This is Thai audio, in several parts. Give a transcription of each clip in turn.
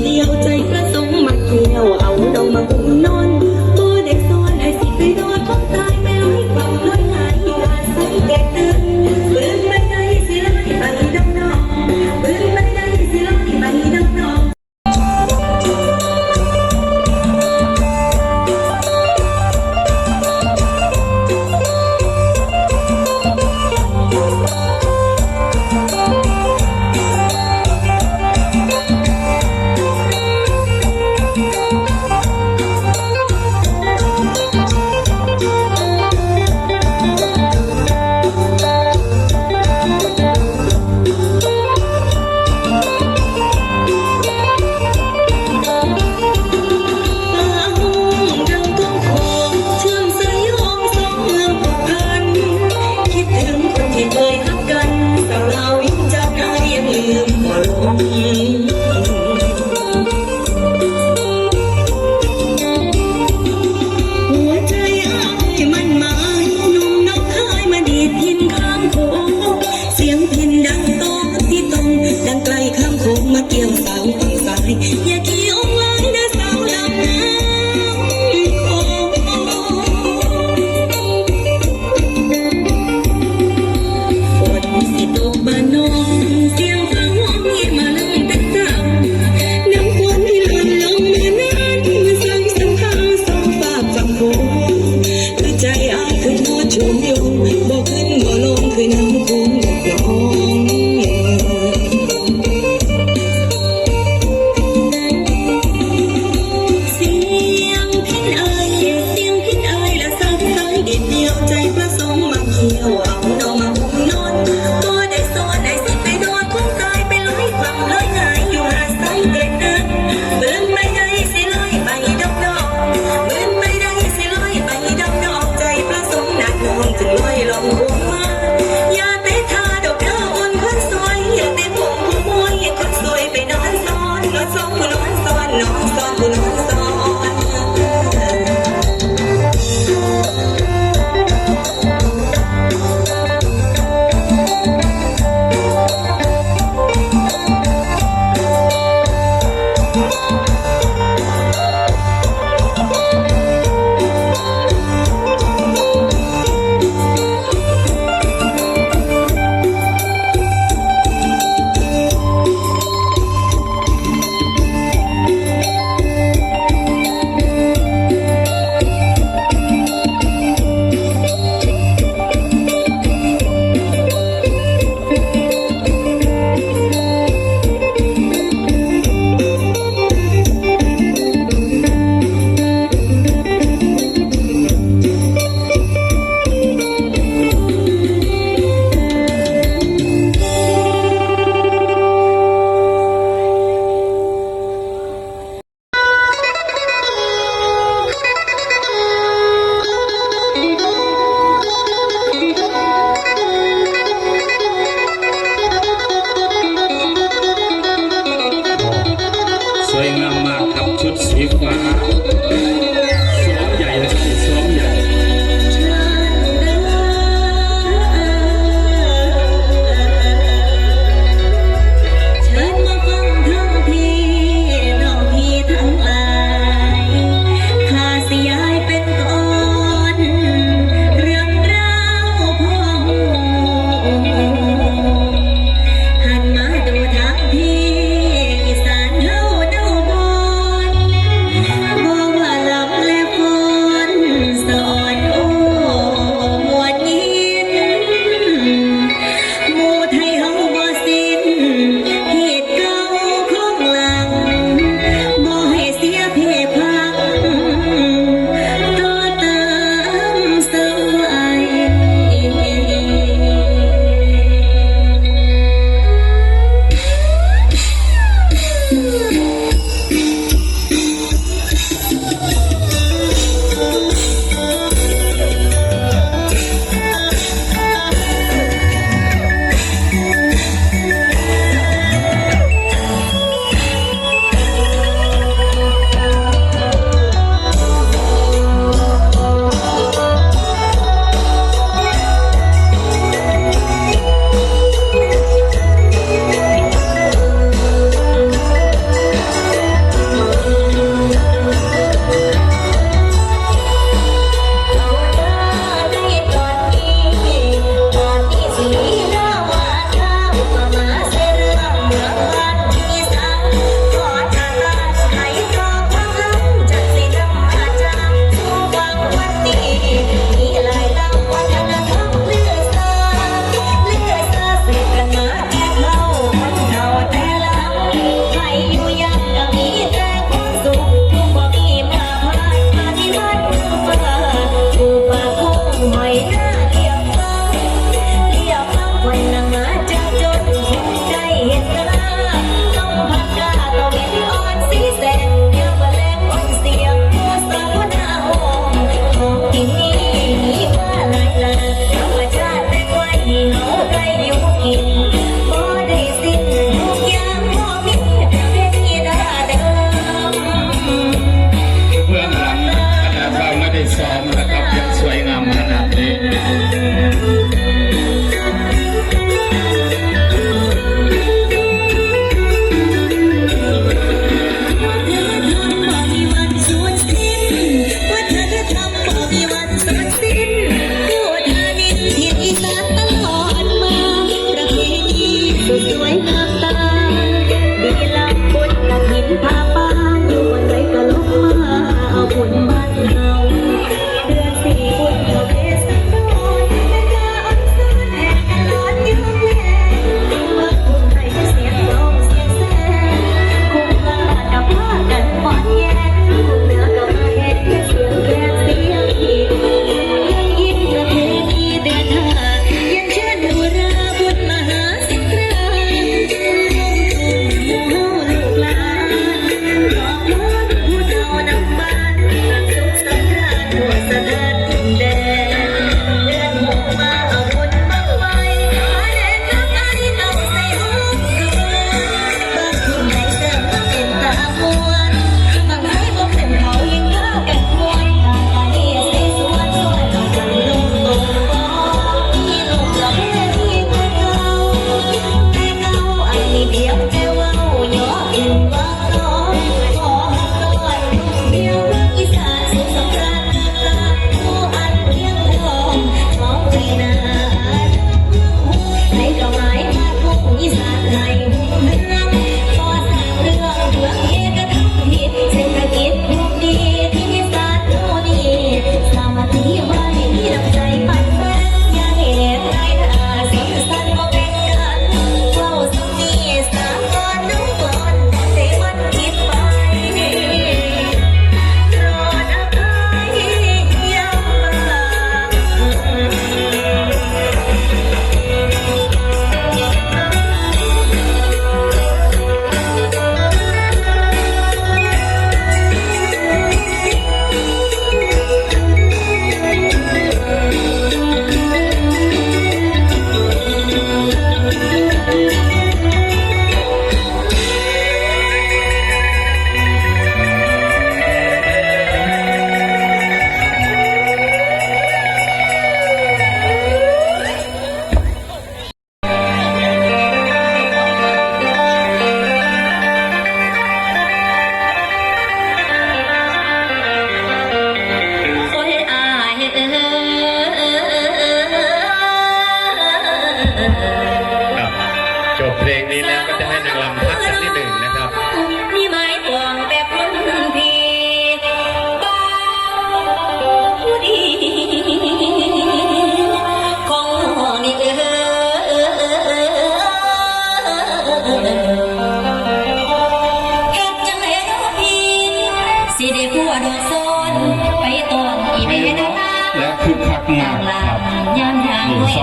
เดียวใจพระสงฆ์มาเที่ยวเอาดอกมา gặp chút xíu phá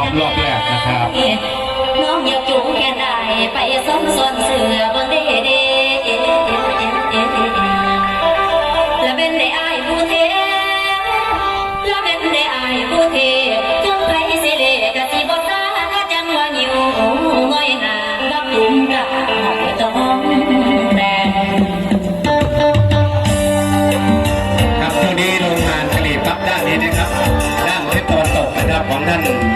อบรอบแรกนะครับน้องอยากจูงแค่ไหนไปส้อมส่วนเสือบังเด้เด้และเป็นได้อผู้เทและเป็นได้อผู้เทจนไปสิเลกะสิบ่ซาจังว่านิวง่อยหากับตุ้มกับตองแดงครับช่วงนี้โรงงานกะหรี่ปั๊บด้านนี้นะครับด้านที่ตะวันตกนะครับของท่าน